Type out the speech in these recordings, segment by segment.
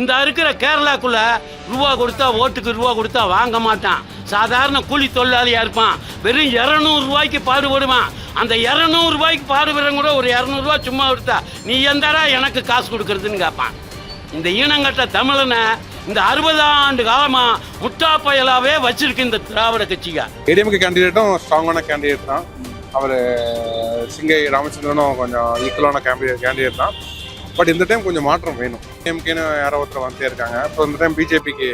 இந்த இருக்கிற கேரளாக்குள்ள ரூபா கொடுத்தா ஓட்டுக்கு ரூபா கொடுத்தா வாங்க மாட்டான். சாதாரண கூலி தொழிலாளியாக இருப்பான். வெறும் இரநூறு ரூபாய்க்கு பாடுபடுவான் அந்த இரநூறு ரூபாய்க்கு பாடுபடுறவங்க கூட ஒரு இரநூறுவா சும்மா கொடுத்தா நீ எந்தடா எனக்கு காசு கொடுக்கறதுன்னு கேட்பான் இந்த ஈனங்கட்ட தமிழனை இந்த அறுபது ஆண்டு காலமா முட்டா பயலாவே வச்சிருக்கு இந்த திராவிட கட்சிகள் ஏடிஎம்கே கேண்டிடேட்டும் ஸ்ட்ராங்கான கேண்டிடேட் தான். அவர் சிங்கை ராமச்சந்திரனும் கொஞ்சம் ஈக்குவலான கேண்டிடேட் கேண்டிடேட் தான். பட் இந்த டைம் கொஞ்சம் மாற்றம் வேணும். ஏஎம்கேன்னு யாரோ ஒருத்தர் வந்துட்டே இருக்காங்க. ஸோ இந்த டைம் பிஜேபிக்கு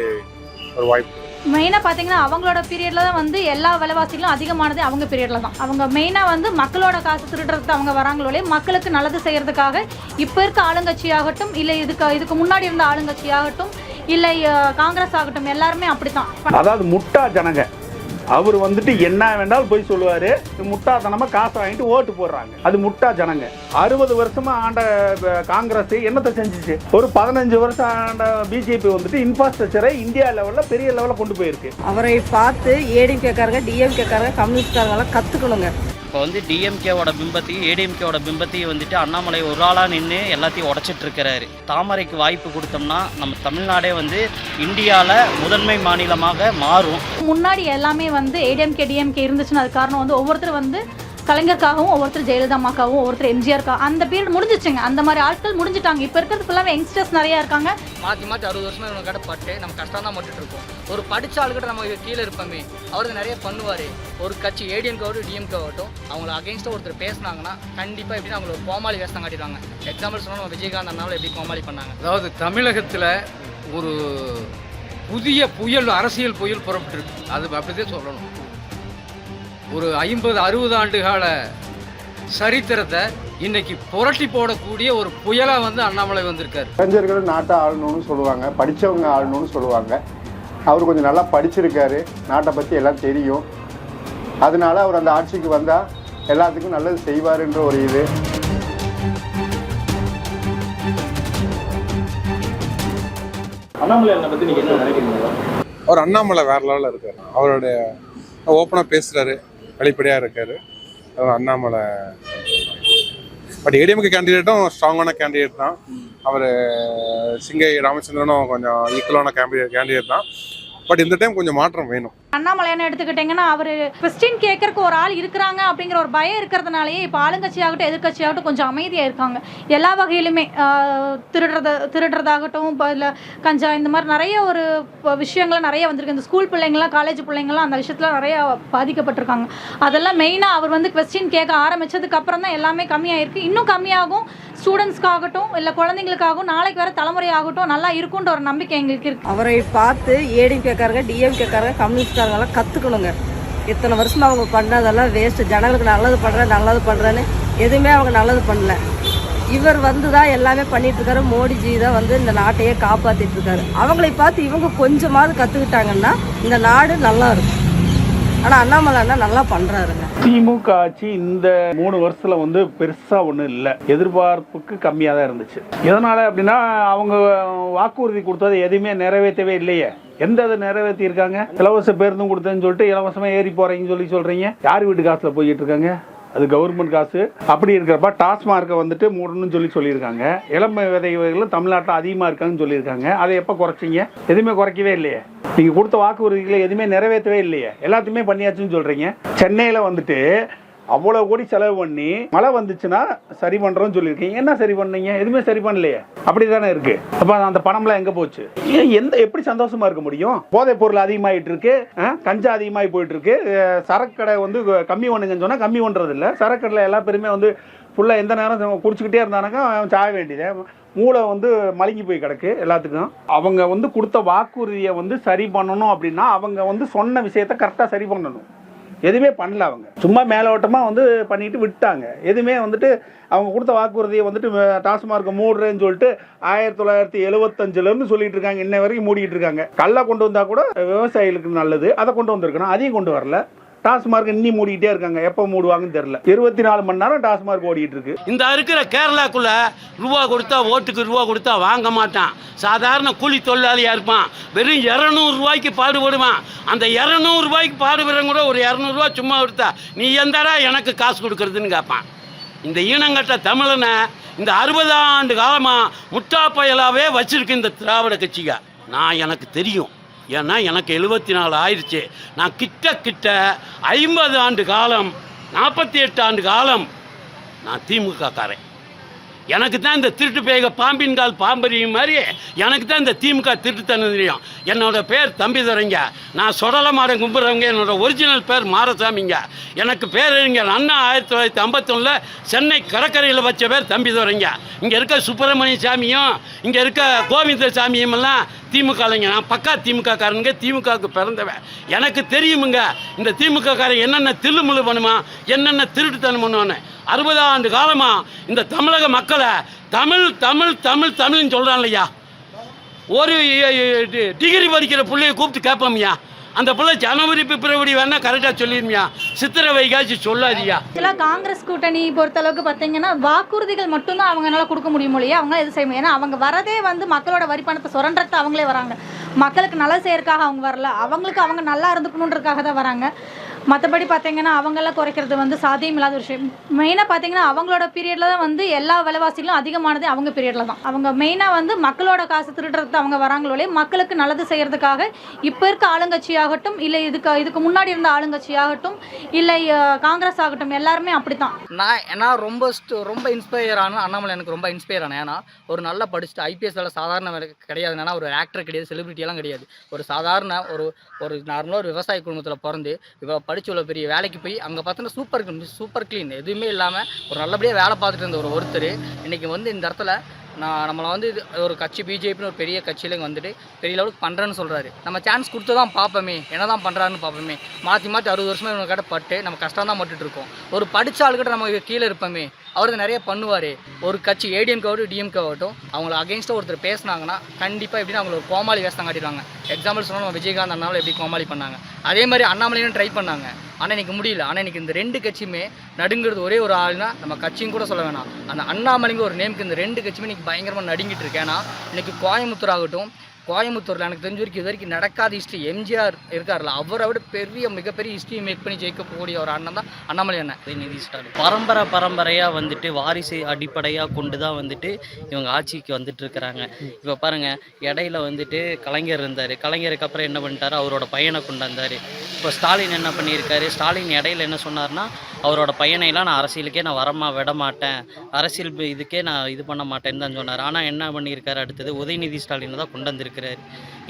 ஒரு வாய்ப்பு. மெயினாக பார்த்தீங்கன்னா அவங்களோட பீரியடில் தான் வந்து எல்லா விலைவாசிகளும் அதிகமானது அவங்க பீரியடில் தான். அவங்க மெயினாக வந்து மக்களோட காசு திருடுறதுக்கு அவங்க வராங்களோலே மக்களுக்கு நல்லது செய்கிறதுக்காக இப்போ இருக்க ஆளுங்கட்சியாகட்டும் இல்லை இதுக்கு இதுக்கு முன்னாடி இருந்த ஆளுங்கட்சியாகட்டும் இல்லை காங்கிரஸ் ஆகட்டும் எல்லாருமே அப்படி தான் அதாவது முட்டா ஜனங்க. அவர் வந்துட்டு என்ன வேண்டாலும் போய் சொல்லுவாரு. முட்டாத்தனமா காசு வாங்கிட்டு ஓட்டு போடுறாங்க. அது முட்டா ஜனங்க. அறுபது வருஷமா ஆண்ட காங்கிரஸ் என்னத்தை செஞ்சுச்சு? ஒரு பதினஞ்சு வருஷம் ஆண்ட பிஜேபி வந்துட்டு இன்ஃப்ராஸ்ட்ரக்சரை இந்தியா லெவல்ல பெரிய லெவல்ல கொண்டு போயிருக்கு. அவரை பார்த்து ஏடிஎம்கேக்காரங்க டிஎம்கேக்காரங்க கம்யூனிஸ்ட்காரங்களாம் கத்துக்கணுங்க. இப்போ வந்து டிஎம்கேவோட பிம்பத்தையும் ஏடிஎம்கேவோட பிம்பத்தையும் வந்துட்டு அண்ணாமலை ஒரு ஆளாக நின்று எல்லாத்தையும் உடச்சிட்டு இருக்கிறாரு. தாமரைக்கு வாய்ப்பு கொடுத்தோம்னா நம்ம தமிழ்நாடே வந்து இந்தியாவில் முதன்மை மாநிலமாக மாறும். முன்னாடி எல்லாமே வந்து ஏடிஎம்கே டிஎம்கே இருந்துச்சுன்னு அது காரணம் வந்து ஒவ்வொருத்தர் வந்து கலைஞருக்காகவும் ஒவ்வொருத்தர் ஜெயலலிதா அம்மாக்காகவும் ஒவ்வொருத்தர் எம்ஜிஆர்க்கா அந்த பீரியட் முடிஞ்சிச்சுங்க. அந்த மாதிரி ஆட்கள் முடிஞ்சிட்டாங்க. இப்போ இருக்கிறது ஃபுல்லாக யங்ஸ்டர்ஸ் நிறையா இருக்காங்க. மாற்றி மாற்றி அறுபது வருஷமா இவங்க கடை பட்டு நம்ம கஷ்டம் தான் மட்டும் இருக்கோம். ஒரு படிச்ச ஆளுகிட்ட நம்ம கீழே இருப்போமே அவர் நிறைய பண்ணுவார். ஒரு கட்சி ஏடிஎம்கே ஆகட்டும் டிஎம்கே ஆகட்டும் அவங்கள அகேன்ஸ்டாக ஒருத்தர் பேசுனாங்கன்னா கண்டிப்பாக எப்படின்னா அவங்கள ஒரு கோமாளி வேஷம் காட்டிடுவாங்க. எக்ஸாம்பிள் சொன்னா நம்ம விஜயகாந்த் அண்ணாவில் எப்படி கோமாளி பண்ணாங்க? அதாவது தமிழகத்தில் ஒரு புதிய புயல் அரசியல் புயல் புறப்பட்டிருக்கு. அது அப்படிதான் சொல்லணும். ஒரு ஐம்பது அறுபது ஆண்டு கால சரித்திரத்தை இன்னைக்கு புரட்டி போடக்கூடிய ஒரு புயலா வந்து அண்ணாமலை வந்திருக்காரு. இளைஞர்கள் நாட்டை ஆளணும்னு சொல்லுவாங்க படித்தவங்க ஆளணும்னு சொல்லுவாங்க. அவர் கொஞ்சம் நல்லா படிச்சிருக்காரு நாட்டை பற்றி எல்லாம் தெரியும். அதனால அவர் அந்த ஆட்சிக்கு வந்தால் எல்லாத்துக்கும் நல்லது செய்வாருன்ற ஒரு இது. அண்ணாமலை பத்தி நீங்க என்ன நினைக்கிறீங்க? அவர் அண்ணாமலை வேற லெவலில் இருக்காரு. அவருடைய ஓப்பனாக பேசுகிறாரு வெளிப்படையாக இருக்காரு. அவர் அண்ணாமலை. பட் ஏடிஎம்கே கேண்டிடேட்டும் ஸ்ட்ராங்கான கேண்டிடேட் தான். அவர் சிங்கை ராமச்சந்திரனும் கொஞ்சம் ஈக்குவலான கேண்டிடேட் கேண்டிடேட் தான். பட் இந்த டைம் கொஞ்சம் மாற்றம் வேணும். அண்ணாமலையான எடுத்துக்கிட்டிங்கன்னா அவர் கொஸ்டின் கேட்கறக்கு ஒரு ஆள் இருக்கிறாங்க அப்படிங்கிற ஒரு பயம் இருக்கிறதுனாலயே இப்போ ஆளுங்கட்சியாகட்டும் எதிர்க்கட்சியாகட்டும் கொஞ்சம் அமைதியாக இருக்காங்க. எல்லா வகையிலுமே ஆஹ், திருடுறத திருடுறதாகட்டும் இப்போ இல்லை கஞ்சா இந்த மாதிரி நிறைய ஒரு விஷயங்கள்லாம் நிறைய வந்திருக்கு. இந்த ஸ்கூல் பிள்ளைங்களாம் காலேஜ் பிள்ளைங்களாம் அந்த விஷயத்தில் நிறைய பாதிக்கப்பட்டிருக்காங்க. அதெல்லாம் மெயினாக அவர் வந்து கொஸ்டின் கேட்க ஆரம்பித்ததுக்கு அப்புறம் தான் எல்லாமே கம்மியாயிருக்கு. இன்னும் கம்மியாகும். ஸ்டூடெண்ட்ஸ்க்காகட்டும் இல்லை குழந்தைங்களுக்காகவும் நாளைக்கு வர தலைமுறை ஆகட்டும் நல்லா இருக்குன்ற ஒரு நம்பிக்கை எங்களுக்கு இருக்கு. அவரை பார்த்து ஏடிஎம் கேட்காருங்க டிஎம் கேட்காருங்க கம்யூனிஸ்ட் கம்யூனிஸ்ட்காரங்களாம் கற்றுக்கணுங்க இத்தனை வருஷமாக அவங்க பண்ணதெல்லாம் வேஸ்ட்டு ஜனங்களுக்கு நல்லது பண்ணுறேன் நல்லது பண்ணுறேன்னு எதுவுமே அவங்க நல்லது பண்ணல. இவர் வந்து தான் எல்லாமே பண்ணிகிட்ருக்காரு மோடிஜி தான் வந்து இந்த நாட்டையே காப்பாற்றிட்டுருக்காரு அவங்களை பார்த்து இவங்க கொஞ்சமாவது கற்றுக்கிட்டாங்கன்னா இந்த நாடு நல்லா இருக்கும். ஆனால் அண்ணாமலை அண்ணா நல்லா பண்ணுறாருங்க திமுக ஆட்சி இந்த மூணு வருஷத்துல வந்து பெருசாக ஒன்றும் இல்லை. எதிர்பார்ப்புக்கு கம்மியாக தான் இருந்துச்சு. எதனால அப்படின்னா அவங்க வாக்குறுதி கொடுத்தது எதுவுமே நிறைவேற்றவே இல்லையே. எந்த அதை நிறைவேற்றி இருக்காங்க இலவச பேருந்தும் கொடுத்தேன்னு சொல்லிட்டு இலவசமா ஏறி போறீங்கன்னு சொல்லி சொல்றீங்க. யார் வீட்டு காசுல போயிட்டு இருக்காங்க? அது கவர்மெண்ட் காசு. அப்படி இருக்கிறப்ப டாஸ்மார்க்கை வந்துட்டு மூடணும்னு சொல்லி சொல்லியிருக்காங்க. இளம்ப விதைகளும் தமிழ்நாட்டில் அதிகமாக இருக்காங்கன்னு சொல்லியிருக்காங்க. அதை எப்போ குறைச்சிங்க? எதுவுமே குறைக்கவே இல்லையே. நீங்கள் கொடுத்த வாக்குறுதிகளை எதுவுமே நிறைவேற்றவே இல்லையே. எல்லாத்தையுமே பண்ணியாச்சுன்னு சொல்கிறீங்க சென்னையில் வந்துட்டு அவ்வளோ கோடி செலவு பண்ணி மழை வந்துச்சுன்னா சரி பண்ணுறோம்னு சொல்லியிருக்கீங்க. என்ன சரி பண்ணீங்க? எதுவுமே சரி பண்ணலையே. அப்படி தானே இருக்கு. அப்போ அந்த பணம்லாம் எங்கே போச்சு? ஏன் எந்த எப்படி சந்தோஷமா இருக்க முடியும்? போதைப் பொருள் அதிகமாயிட்டு இருக்கு ஆ, கஞ்சா அதிகமாகி போயிட்டு இருக்கு அஹ், சரக்கடை வந்து கம்மி பண்ணுங்கன்னு சொன்னால் கம்மி பண்ணுறது இல்லை சரக்கடையில் எல்லா பேருமே வந்து ஃபுல்லாக எந்த நேரம் குடிச்சுக்கிட்டே இருந்தானாக்கா அவன் சாக வேண்டியது. மூளை வந்து மலங்கி போய் கிடக்கு எல்லாத்துக்கும். அவங்க வந்து கொடுத்த வாக்குறுதியை வந்து சரி பண்ணணும் அப்படின்னா அவங்க வந்து சொன்ன விஷயத்த கரெக்டாக சரி பண்ணணும். எதுவுமே பண்ணல அவங்க. சும்மா மேலோட்டமாக வந்து பண்ணிட்டு விட்டாங்க. எதுவுமே வந்துட்டு அவங்க கொடுத்த வாக்குறுதியை வந்துட்டு டாஸ்மார்க்கை மூடுறேன்னு சொல்லிட்டு ஆயிரத்தி தொள்ளாயிரத்தி எழுபத்தஞ்சிலேருந்து சொல்லிட்டு இருக்காங்க. இன்ன வரைக்கும் மூடிக்கிட்டு இருக்காங்க. கல்லை கொண்டு வந்தால் கூட விவசாயிகளுக்கு நல்லது. அதை கொண்டு வந்திருக்கணும். அதையும் கொண்டு வரல. டாஸ்மார்க் இன்னி மூடிக்கிட்டே இருக்காங்க. எப்போ மூடுவாங்கன்னு தெரியல. இருபத்தி நாலு மணி நேரம் டாஸ்மார்க் ஓடிட்டு இருக்கு இந்த இருக்கிற கேரளாக்குள்ள ரூபா கொடுத்தா ஓட்டுக்கு ரூபா கொடுத்தா வாங்க மாட்டான். சாதாரண கூலி தொழிலாளியா இருப்பான். வெறும் இரநூறுவாய்க்கு பாடுபடுவான். அந்த இரநூறுவாய்க்கு பாடுபடுறவங்க கூட ஒரு இரநூறுவா சும்மா கொடுத்தா நீ எந்தடா எனக்கு காசு கொடுக்கறதுன்னு கேட்பான் இந்த ஈனங்கட்ட தமிழனை இந்த அறுபது ஆண்டு காலமாக முட்டா பயலாவே வச்சிருக்கு இந்த திராவிட கட்சிக. நான் எனக்கு தெரியும். ஏன்னா எனக்கு எழுபத்தி நாலு ஆயிடுச்சு. நான் கிட்ட கிட்ட ஐம்பது ஆண்டு காலம் நாற்பத்தி எட்டு ஆண்டு காலம் நான் திமுக காரேன் எனக்கு தான் இந்த திருட்டு பேக பாம்பின் கால் பாம்பரியும் மாதிரி எனக்கு தான் இந்த திமுக திருட்டுத்தனம் தெரியும் என்னோட பேர் தம்பி தரங்க நான் சொடல மாடம் கும்பிட்றவங்க என்னோட ஒரிஜினல் பேர் மாரசாமிங்க. எனக்கு பேர் இங்கே அண்ணா ஆயிரத்தி தொள்ளாயிரத்தி ஐம்பத்தொன்னில் சென்னை கடற்கரையில் வச்ச பேர் தம்பி தரங்க இங்கே இருக்க சுப்பிரமணிய சாமியும் இங்கே இருக்க கோவிந்த சாமியும் எல்லாம் திமுகலைங்க நான் பக்கா திமுக காரனுங்க. திமுகவுக்கு பிறந்தவன். எனக்கு தெரியுமுங்க. இந்த திமுக காரன் என்னென்ன தில்லுமுழு பண்ணுமா என்னென்ன திருட்டுத்தனம் பண்ணுவான்னு அறுபது ஆண்டு காலமாக இந்த தமிழக மக்களை தமிழ் தமிழ் தமிழ் தமிழ்னு சொல்கிறான் இல்லையா? ஒரு டிகிரி படிக்கிற பிள்ளைய கூப்பிட்டு கேட்போம்யா. அந்த பிள்ளை ஜனவரி பிப்ரவரி வேணா கரெக்டாக சொல்லிருமியா. சித்திரை வைகாசி சொல்லாதியா. இல்லை காங்கிரஸ் கூட்டணி பொறுத்தளவுக்கு பார்த்தீங்கன்னா வாக்குறுதிகள் மட்டும்தான் அவங்களால கொடுக்க முடியும் இல்லையா? அவங்க எது செய்ய ஏன்னா அவங்க வரதே வந்து மக்களோட வரி பணத்தை சுரண்டத்தை அவங்களே வராங்க. மக்களுக்கு நல்ல செய்யறதுக்காக அவங்க வரல. அவங்களுக்கு அவங்க நல்லா இருந்துக்கணுன்றதுக்காக தான் வராங்க. மற்றபடி பார்த்தீங்கன்னா அவங்கெல்லாம் குறைக்கிறது வந்து சாத்தியம் இல்லாத ஒரு விஷயம். மெயினாக பார்த்தீங்கன்னா அவங்களோட பீரியடில் தான் வந்து எல்லா விலைவாசிகளும் அதிகமானது அவங்க பீரியடில் தான். அவங்க மெயினாக வந்து மக்களோட காசு திருடுறதுக்கு அவங்க வராங்களோலே மக்களுக்கு நல்லது செய்கிறதுக்காக இப்போ இருக்க ஆளுங்கட்சியாகட்டும் இல்லை இதுக்கு இதுக்கு முன்னாடி இருந்த ஆளுங்கட்சியாகட்டும் இல்லை காங்கிரஸ் ஆகட்டும் எல்லாருமே அப்படி தான் நான் ஏன்னா ரொம்ப ரொம்ப இன்ஸ்பயர் ஆன அண்ணாமலை எனக்கு ரொம்ப இன்ஸ்பயர் ஆனேன். ஏன்னா ஒரு நல்லா படிச்சுட்டு ஐபிஎஸ் வேலை சாதாரண வேலை கிடையாது. ஏன்னா ஒரு ஆக்டர் கிடையாது செலிபிரிட்டியெல்லாம் கிடையாது. ஒரு சாதாரண ஒரு ஒரு நார்மலாக ஒரு விவசாய குடும்பத்தில் பிறந்து படிச்சு இவ்வளோ பெரிய வேலைக்கு போய் அங்கே பார்த்தோன்னா சூப்பர் சூப்பர் க்ளீன் எதுவுமே இல்லாமல் ஒரு நல்லபடியாக வேலை பார்த்துட்டு இருந்த ஒரு ஒருத்தர். இன்றைக்கி வந்து இந்த இடத்துல நான் நம்மளை வந்து இது ஒரு கட்சி பிஜேபின்னு ஒரு பெரிய கட்சியில் இங்கே வந்துட்டு பெரிய லெவலுக்கு பண்ணுறேன்னு சொல்கிறாரு நம்ம சான்ஸ் கொடுத்து தான் பார்ப்போமே என்ன தான் பண்ணுறாருன்னு பார்ப்போமே. மாற்றி மாற்றி அறுபது வருஷமா இவங்க கிட்ட பட்டு நம்ம கஷ்டம் தான் இருக்கோம். ஒரு படித்த ஆளுக்கிட்ட நம்ம கீழே இருப்போமே அவர் நிறைய பண்ணுவார். ஒரு கட்சி ஏடிஎம்கே ஆகட்டும் டிஎம்கே ஆகட்டும் அவங்கள அகேன்ஸ்டாக ஒருத்தர் பேசினாங்கன்னா கண்டிப்பாக எப்படின்னா அவங்கள ஒரு கோமாளி வேஷம் காட்டிடுவாங்க. எக்ஸாம்பிள் சொன்னால் நம்ம விஜயகாந்த் அண்ணாவில் எப்படி கோமாளி பண்ணாங்க. அதே மாதிரி அண்ணாமலையும் ட்ரை பண்ணாங்க. ஆனால் இன்னைக்கு முடியல. ஆனால் இன்னைக்கு இந்த ரெண்டு கட்சியுமே நடுங்கிறது ஒரே ஒரு ஆள்னா நம்ம கட்சியும் கூட சொல்ல வேணாம். அந்த அண்ணாமலைங்க ஒரு நேமுக்கு இந்த ரெண்டு கட்சியுமே இன்றைக்கி பயங்கரமாக நடுங்கிட்டு இருக்கு. ஏன்னா இன்றைக்கி கோயம்புத்தூர் ஆகட்டும் கோயம்புத்தூரில் எனக்கு தெரிஞ்ச வரைக்கும் இது வரைக்கும் நடக்காத ஹிஸ்ட்ரி எம்ஜிஆர் இருக்கார்ல அவரை விட பெரிய மிகப்பெரிய ஹிஸ்ட்ரியை மேக் பண்ணி ஜெயிக்கக்கூடிய ஒரு அண்ணன் தான் அண்ணாமலை அண்ணன். உதயநிதி ஸ்டாலின். பரம்பரை பரம்பரையாக வந்துட்டு வாரிசு அடிப்படையாக கொண்டு தான் வந்துட்டு இவங்க ஆட்சிக்கு வந்துட்டு இருக்கிறாங்க. இப்போ பாருங்கள் இடையில வந்துட்டு கலைஞர் இருந்தார். கலைஞருக்கு அப்புறம் என்ன பண்ணிட்டாரு? அவரோட பையனை கொண்டு வந்தார். இப்போ ஸ்டாலின் என்ன பண்ணியிருக்காரு? ஸ்டாலின் இடையில என்ன சொன்னார்னா அவரோட பையனையெல்லாம் நான் அரசியலுக்கே நான் வரமா விட மாட்டேன் அரசியல் இதுக்கே நான் இது பண்ண மாட்டேன்னு தான் சொன்னார். ஆனால் என்ன பண்ணியிருக்காரு அடுத்தது? உதயநிதி ஸ்டாலினை தான் கொண்டு இருக்கிறார்.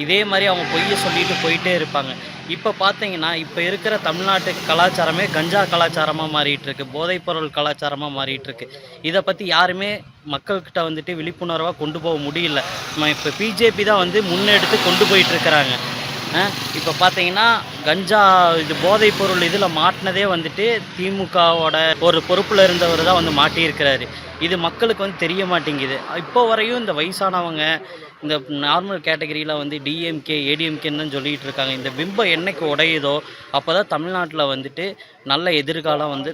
இதே மாதிரி அவங்க பொய்யை சொல்லிட்டு போயிட்டே இருப்பாங்க. இப்போ பார்த்தீங்கன்னா இப்போ இருக்கிற தமிழ்நாட்டு கலாச்சாரமே கஞ்சா கலாச்சாரமாக மாறிட்டு இருக்கு போதைப்பொருள் கலாச்சாரமாக மாறிட்டு இருக்கு இதை பற்றி யாருமே மக்கள்கிட்ட வந்துட்டு விழிப்புணர்வாக கொண்டு போக முடியல. நம்ம இப்போ பிஜேபி தான் வந்து முன்னெடுத்து கொண்டு போயிட்டு இருக்கிறாங்க. இப்போ பார்த்தீங்கன்னா கஞ்சா இது போதைப் பொருள் இதில் மாட்டினதே வந்துட்டு திமுகவோட ஒரு பொறுப்பில் இருந்தவர் தான் வந்து மாட்டியிருக்கிறாரு. இது மக்களுக்கு வந்து தெரிய மாட்டேங்குது. இப்போ வரையும் இந்த வயசானவங்க இந்த நார்மல் கேட்டகரியில் வந்து டிஎம்கே ஏடிஎம்கேன்னு தான் சொல்லிட்டு இருக்காங்க. இந்த பிம்பம் என்னைக்கு உடையுதோ அப்போ தான் தமிழ்நாட்டில் வந்துட்டு நல்ல எதிர்காலம் வந்து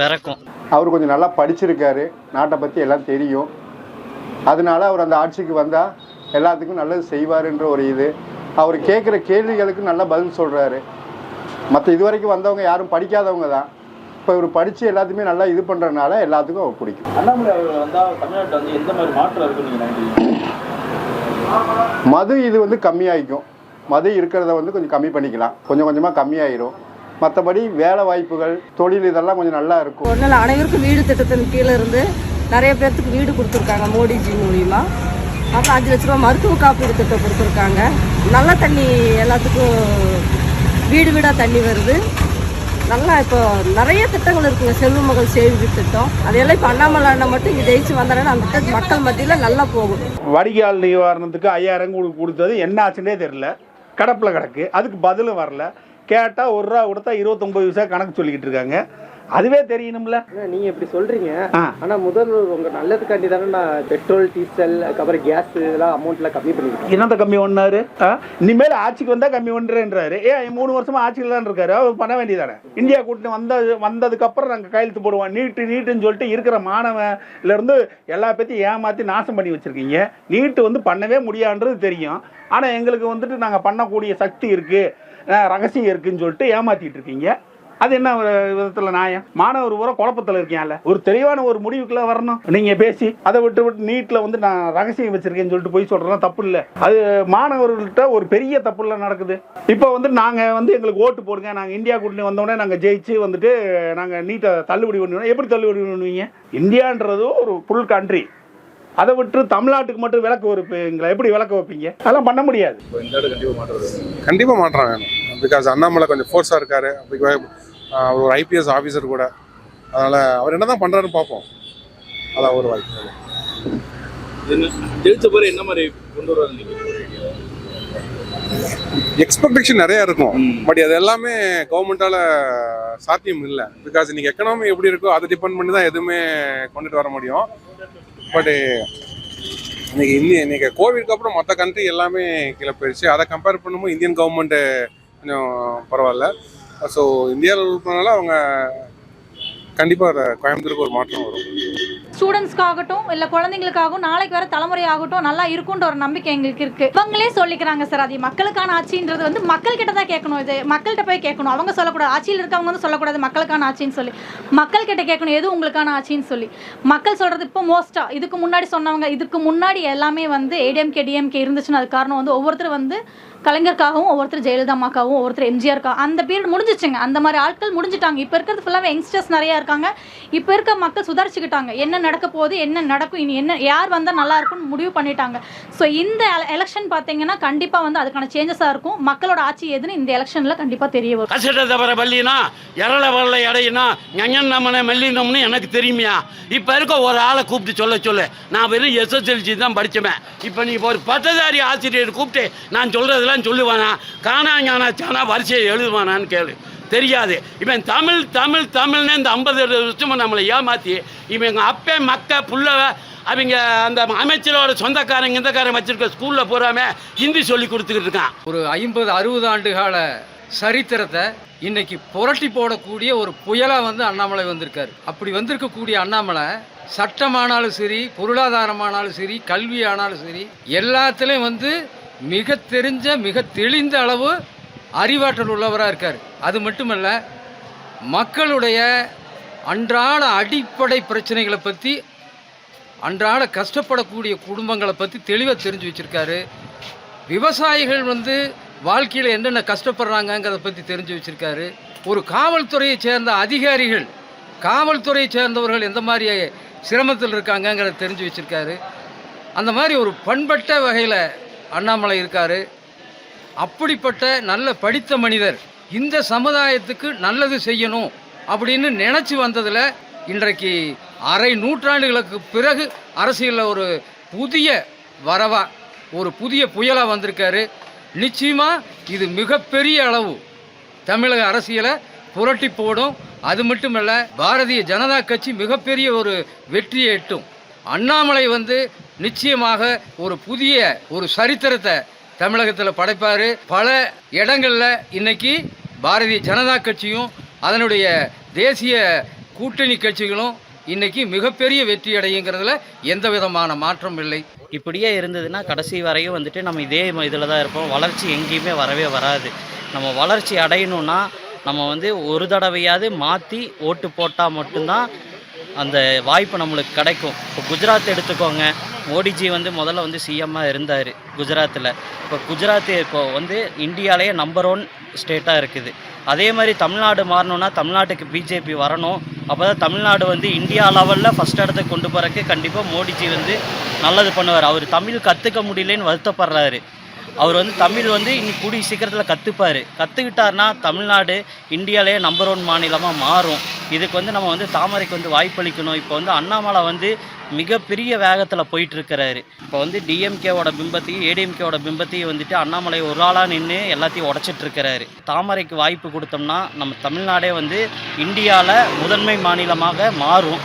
பிறக்கும். அவர் கொஞ்சம் நல்லா படிச்சிருக்காரு. நாட்டை பற்றி எல்லாம் தெரியும். அதனால அவர் அந்த ஆட்சிக்கு வந்தால் எல்லாத்துக்கும் நல்லது செய்வாருன்ற ஒரு இது. அவர் கேட்குற கேள்விகளுக்கு நல்ல பதில் சொல்கிறாரு மற்ற இது வரைக்கும் வந்தவங்க யாரும் படிக்காதவங்க தான். இப்போ இவர் படித்து எல்லாத்தையுமே நல்லா இது பண்ணுறதுனால எல்லாத்துக்கும் அவர் பிடிக்கும். அண்ணாமலை அவர்கள் வந்தால் தமிழ்நாட்டில் வந்து எந்த மாதிரி மாற்றம் இருக்குன்னு நீங்கள் நினைக்கிறீங்க? மது இது வந்து கம்மியாகிக்கும் மது இருக்கிறத வந்து கொஞ்சம் கம்மி பண்ணிக்கலாம். கொஞ்சம் கொஞ்சமாக கம்மியாயிரும். மற்றபடி வேலை வாய்ப்புகள் தொழில் இதெல்லாம் கொஞ்சம் நல்லா இருக்கும். ஒன்றில் அனைவருக்கும் வீடு திட்டத்தின் கீழே இருந்து நிறைய பேர்த்துக்கு வீடு கொடுத்துருக்காங்க மோடிஜி மூலியமா. அப்புறம் அஞ்சு லட்ச ரூபா மருத்துவ காப்பீடு திட்டம் கொடுத்துருக்காங்க. நல்ல தண்ணி எல்லாத்துக்கும் வீடு வீடாக தண்ணி வருது. நல்லா இப்போ நிறைய திட்டங்கள் இருக்குங்க. செல்வ மகள் சேமிப்பு திட்டம். அதையெல்லாம் இப்போ அண்ணாமலை அண்ணன் மட்டும் இங்கே ஜெயிச்சு வந்தாங்கன்னா அந்த மக்கள் மத்தியில் நல்லா போகும். வடிகால் நிவாரணத்துக்கு ஐயாயிரம் கொடுத்தது என்ன ஆச்சுன்னே தெரியல. கடப்பில் கிடக்கு. அதுக்கு பதிலும் வரல. கேட்டால் ஒரு ரூபா கொடுத்தா இருபத்தொம்பது விசா கணக்கு சொல்லிக்கிட்டு இருக்காங்க. அதுவே தெரியணும்ல. நீங்க இப்படி சொல்றீங்க. ஆனா முதல்வர் உங்க நல்லதுக்காண்டி தானே நான் பெட்ரோல் டீசல் அதுக்கப்புறம் கேஸ் இதெல்லாம் அமௌண்ட்லாம் கம்மி பண்ணிருக்கேன் என்னத்த கம்மி பண்ணாரு? இனிமேல் ஆட்சிக்கு வந்தா கம்மி பண்றேன்றாரு. ஏன் மூணு வருஷமா ஆட்சியில் தான் இருக்காரு? அவர் பண்ண வேண்டியதானே? இந்தியா கூட்டணி வந்த வந்ததுக்கு அப்புறம் நாங்கள் கையெழுத்து போடுவோம். நீட்டு நீட்டுன்னு சொல்லிட்டு இருக்கிற மாணவன்ல இருந்து எல்லா பத்தியும் ஏமாத்தி நாசம் பண்ணி வச்சிருக்கீங்க. நீட்டு வந்து பண்ணவே முடியான்றது தெரியும். ஆனா எங்களுக்கு வந்துட்டு நாங்க பண்ணக்கூடிய சக்தி இருக்கு. ரகசியம் இருக்குன்னு சொல்லிட்டு ஏமாத்திட்டு இருக்கீங்க. அது என்ன ஒரு விதத்துல நியாயம்? மாணவர் பூரா குழப்பத்துல இருக்கியான்ல? ஒரு தெளிவான ஒரு முடிவுக்குள்ள வரணும். நீங்க பேசி அதை விட்டு விட்டு நீட்ல வந்து நான் ரகசியம் வச்சிருக்கேன்னு சொல்லிட்டு போய் சொல்றதெல்லாம் தப்பு இல்ல. அது மாணவர்கள்ட்ட ஒரு பெரிய தப்பு இல்ல நடக்குது. இப்போ வந்து நாங்க வந்து எங்களுக்கு ஓட்டு போடுங்க. நாங்க இந்தியா கூட்டணி வந்தோடனே நாங்க ஜெயிச்சு வந்துட்டு நாங்க நீட்டை தள்ளுபடி பண்ணுவோம். எப்படி தள்ளுபடி பண்ணுவீங்க? இந்தியான்றது ஒரு ஃபுல் கண்ட்ரி அதை விட்டு தமிழ்நாட்டுக்கு மட்டும் விளக்கு வைப்பீங்களா? எப்படி விளக்க வைப்பீங்க? அதெல்லாம் பண்ண முடியாது. இப்போ இந்த ஆடு கண்டிப்பாக மாற்றம் வேணும் பிகாஸ் அண்ணாமலை கொஞ்சம் ஃபோர்ஸாக இருக்காரு. அவர் ஒரு ஐபிஎஸ் ஆஃபீஸர் கூட. அதனால் அவர் என்ன தான் பண்ணுறாருன்னு பார்ப்போம். அதான் ஒரு வாய்ப்பு. என்ன ஜெயிச்ச பிறகு என்ன மாதிரி கொண்டு வராங்க எக்ஸ்பெக்டேஷன் நிறைய இருக்கும். பட் அது எல்லாமே கவர்மெண்டால சாத்தியம் இல்லை. பிகாஸ் இன்னைக்கு எக்கனாமி எப்படி இருக்கோ அதை டிபெண்ட் பண்ணி தான் எதுவுமே கொண்டுட்டு வர முடியும். பட் இன்னைக்கு இந்திய இன்னைக்கு கோவிட்க்கு அப்புறம் மற்ற கண்ட்ரி எல்லாமே கீழே போயிடுச்சு. அதை கம்பேர் பண்ணும்போது இந்தியன் கவர்மெண்ட் கொஞ்சம் பரவாயில்ல. ஸோ இந்தியாவில் இருக்கிறனால அவங்க கண்டிப்பாக கோயம்புத்தூருக்கு ஒரு மாற்றம் வரும். ஸ்டூடெண்ட்ஸ்க்காகட்டும் இல்லை குழந்தைங்களுக்காகவும் நாளைக்கு வர தலைமுறை ஆகட்டும் நல்லா இருக்கும்ன்ற ஒரு நம்பிக்கை எங்களுக்கு இருக்கு. இவங்களே சொல்லிக்கிறாங்க சார் அது மக்களுக்கான ஆட்சின்றது வந்து மக்கள் கிட்ட தான் கேட்கணும். இது மக்கள்கிட்ட போய் கேட்கணும். அவங்க சொல்லக்கூடாது. ஆட்சியில் இருக்கவங்க வந்து சொல்லக்கூடாது. மக்களுக்கான ஆட்சின்னு சொல்லி. மக்கள் கிட்ட கேட்கணும். எது உங்களுக்கான ஆட்சின்னு சொல்லி. மக்கள் சொல்றது இப்போ மோஸ்டா இதுக்கு முன்னாடி சொன்னவங்க இதுக்கு முன்னாடி எல்லாமே வந்து ஏடிஎம்கே டிஎம்கே இருந்துச்சுன்னா அது காரணம் வந்து ஒவ்வொருத்தர் வந்து கலைஞருக்காகவும் ஒவ்வொருத்தர் ஜெயலலிதா அம்மாக்காகவும் ஒவ்வொருத்தர் எம்ஜிஆருக்காக அந்த பீரியட் முடிஞ்சிச்சுங்க. அந்த மாதிரி ஆட்கள் முடிஞ்சிட்டாங்க. இப்போ இருக்கிறது ஃபுல்லாகவே யங்ஸ்டர்ஸ் நிறையா இருக்காங்க. இப்போ இருக்க மக்கள் சுதாரிச்சுக்கிட்டாங்க. என்ன நடக்க போகுது என்ன நடக்கும் இனி என்ன யார் வந்தால் நல்லா இருக்கும்னு முடிவு பண்ணிட்டாங்க. ஸோ இந்த எலெக்ஷன் பார்த்தீங்கன்னா கண்டிப்பாக வந்து அதுக்கான சேஞ்சஸாக இருக்கும். மக்களோட ஆட்சி எதுன்னு இந்த எலெக்ஷனில் கண்டிப்பாக தெரிய வரும். கசட்ட தவிர பள்ளினா எரள வரல இடையினா ஞஞன் நம்மனை மெல்லினம்னு எனக்கு தெரியுமையா? இப்போ இருக்க ஒரு ஆளை கூப்பிட்டு சொல்ல சொல்லு. நான் வெறும் எஸ்எஸ்எல்சி தான் படித்தவன் இப்போ நீ ஒரு பட்டதாரி ஆசிரியர் கூப்பிட்டு நான் சொல்கிறதெல்லாம் சொல்லுவானா? காணா ஞானா சானா வரிசையை எழுதுவானான்னு கேளு. தெரியாது. இவன் தமிழ் தமிழ் தமிழ்னு இந்த ஐம்பது வருஷமும் நம்மளை ஏமாற்றி இவன் எங்கள் அப்பே மக்க புள்ளவ அவங்க அந்த அமைச்சரோட சொந்தக்காரங்க இந்தக்காரன் வச்சிருக்க ஸ்கூலில் போகாம ஹிந்தி சொல்லி கொடுத்துக்கிட்டு இருக்கான். ஒரு ஐம்பது அறுபது ஆண்டு கால சரித்திரத்தை இன்னைக்கு புரட்டி போடக்கூடிய ஒரு புயலாக வந்து அண்ணாமலை வந்திருக்காரு. அப்படி வந்திருக்கக்கூடிய அண்ணாமலை சட்டமானாலும் சரி பொருளாதாரமானாலும் சரி கல்வி ஆனாலும் சரி எல்லாத்துலேயும் வந்து மிக தெரிஞ்ச மிக தெளிந்த அளவு அறிவாற்றல் உள்ளவராக இருக்கார். அது மட்டுமல்ல மக்களுடைய அன்றாட அடிப்படை பிரச்சனைகளை பற்றி அன்றாட கஷ்டப்படக்கூடிய குடும்பங்களை பற்றி தெளிவாக தெரிஞ்சு வச்சுருக்காரு. விவசாயிகள் வந்து வாழ்க்கையில் என்னென்ன கஷ்டப்படுறாங்கங்கிறத பற்றி தெரிஞ்சு வச்சுருக்காரு. ஒரு காவல்துறையை சேர்ந்த அதிகாரிகள் காவல்துறையை சேர்ந்தவர்கள் எந்த மாதிரி சிரமத்தில் இருக்காங்கங்கிறத தெரிஞ்சு வச்சுருக்காரு. அந்த மாதிரி ஒரு பண்பட்ட வகையில் அண்ணாமலை இருக்கார். அப்படிப்பட்ட நல்ல படித்த மனிதர் இந்த சமுதாயத்துக்கு நல்லது செய்யணும் அப்படின்னு நினச்சி வந்ததில் இன்றைக்கு அரை நூற்றாண்டுகளுக்கு பிறகு அரசியலில் ஒரு புதிய வரவா ஒரு புதிய புயலாக வந்திருக்காரு. நிச்சயமாக இது மிகப்பெரிய அளவு தமிழக அரசியலை புரட்டி போடும். அது மட்டுமல்ல பாரதிய ஜனதா கட்சி மிகப்பெரிய ஒரு வெற்றியை எட்டும். அண்ணாமலை வந்து நிச்சயமாக ஒரு புதிய ஒரு சரித்திரத்தை தமிழகத்தில் படைப்பார். பல இடங்களில் இன்னைக்கு பாரதிய ஜனதா கட்சியும் அதனுடைய தேசிய கூட்டணி கட்சிகளும் இன்னைக்கு மிகப்பெரிய வெற்றி அடையுங்கிறதுல எந்த விதமான மாற்றம் இல்லை. இப்படியே இருந்ததுன்னா கடைசி வரையும் வந்துட்டு நம்ம இதே இதில் தான் இருப்போம். வளர்ச்சி எங்கேயுமே வரவே வராது. நம்ம வளர்ச்சி அடையணும்னா நம்ம வந்து ஒரு தடவையாவது மாற்றி ஓட்டு போட்டால் மட்டும்தான் அந்த வாய்ப்பு நம்மளுக்கு கிடைக்கும். இப்போ குஜராத் எடுத்துக்கோங்க. மோடிஜி வந்து முதல்ல வந்து சிஎம்மாக இருந்தார் குஜராத்தில் இப்போ குஜராத் இப்போ வந்து இந்தியாவிலேயே நம்பர் ஒன் ஸ்டேட்டாக இருக்குது. அதே மாதிரி தமிழ்நாடு மாறணும்னா தமிழ்நாட்டுக்கு பிஜேபி வரணும். அப்போ தான் தமிழ்நாடு வந்து இந்தியா லெவலில் ஃபஸ்ட் இடத்துக்கு கொண்டு போகிறக்கு கண்டிப்பாக மோடிஜி வந்து நல்லது பண்ணுவார். அவர் தமிழ் கற்றுக்க முடியலன்னு வருத்தப்படுறாரு. அவர் வந்து தமிழ் வந்து இன்னும் கூடிய சீக்கிரத்தில் கற்றுப்பார் கற்றுக்கிட்டார்னா தமிழ்நாடு இந்தியாவிலேயே நம்பர் ஒன் மாநிலமாக மாறும். இதுக்கு வந்து நம்ம வந்து தாமரைக்கு வந்து வாய்ப்பளிக்கணும். இப்போ வந்து அண்ணாமலை வந்து மிகப்பெரிய வேகத்தில் போயிட்டுருக்கிறாரு. இப்போ வந்து டிஎம்கேவோட பிம்பத்தையும் ஏடிஎம்கேவோட பிம்பத்தையும் வந்துட்டு அண்ணாமலை ஒரு ஆளாக நின்று எல்லாத்தையும் உடச்சிட்ருக்கிறாரு தாமரைக்கு வாய்ப்பு கொடுத்தோம்னா நம்ம தமிழ்நாடே வந்து இந்தியாவில் முதன்மை மாநிலமாக மாறும்.